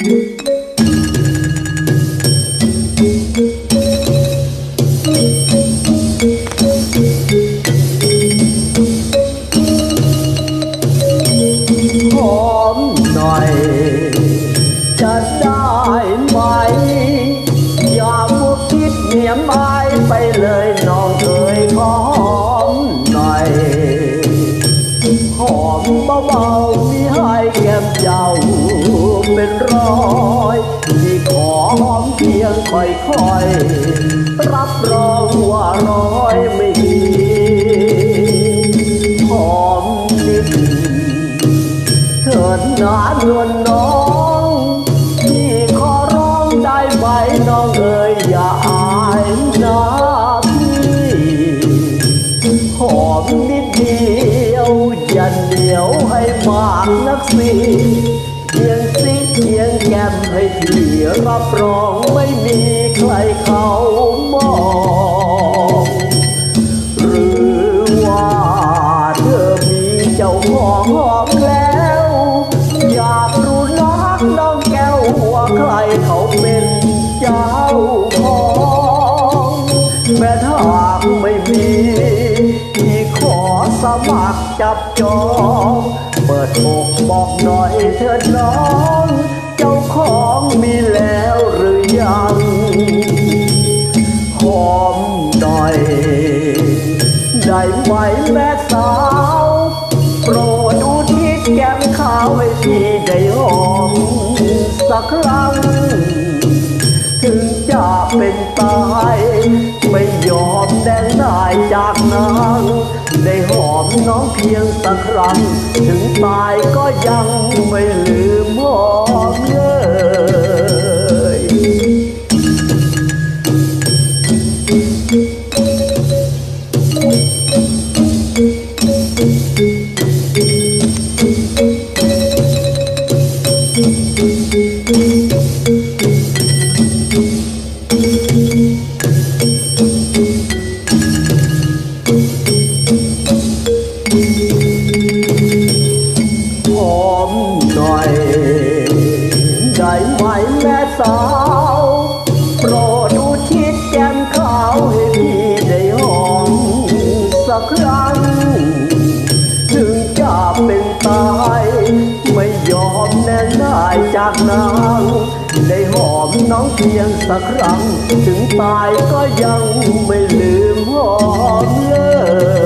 หอมหน่อย จะได้ไหม อย่ามัวคิดเหนียมอายไปเลยน้องเอ๋ยขอหอมหน่อย หอมเบาๆมีให้ อยที่ขอหอมเพียงค่อยๆรับรองว่าร้อยไม่ดีหอมนิดเถิดหนานวลน้องที่ขอร้องได้ไหมน้องเอ๋ยอย่าอายนะพี่หอมนิดเดียวอย่าเหนียวให้มากนักสิ พียงแก้มให้พี่รับรองไม่มีใครเขามองหรือว่าเธอมีเจ้าของหอมแล้ว อยากรู้นักน้องแก้วว่าใครเขาเป็นเจ้าของแม้ถ้าไม่มีที่ขอสมัครจับจองเปิดอกบอกหน่อยเถิดน้อง ได้ไหมแม่สาว โปรดอุทิศแก้มขาวให้พี่ได้หอมสักครั้ง ถึงจะเป็นตาย ไม่ยอมแดงได้จากนางได้หอมน้องเพียงสักครั้ง ถึงตายก็ยังไม่ลืมหอม ไหมแม่สาว โปรดอุทิศแก้มขาวให้พี่ได้หอมสักครั้ง ถึงจะเป็นตาย ไม่ยอมแน่นายจากนาง ได้หอมน้องเพียงสักครั้ง ถึงตายก็ยังไม่ลืมหอมเลย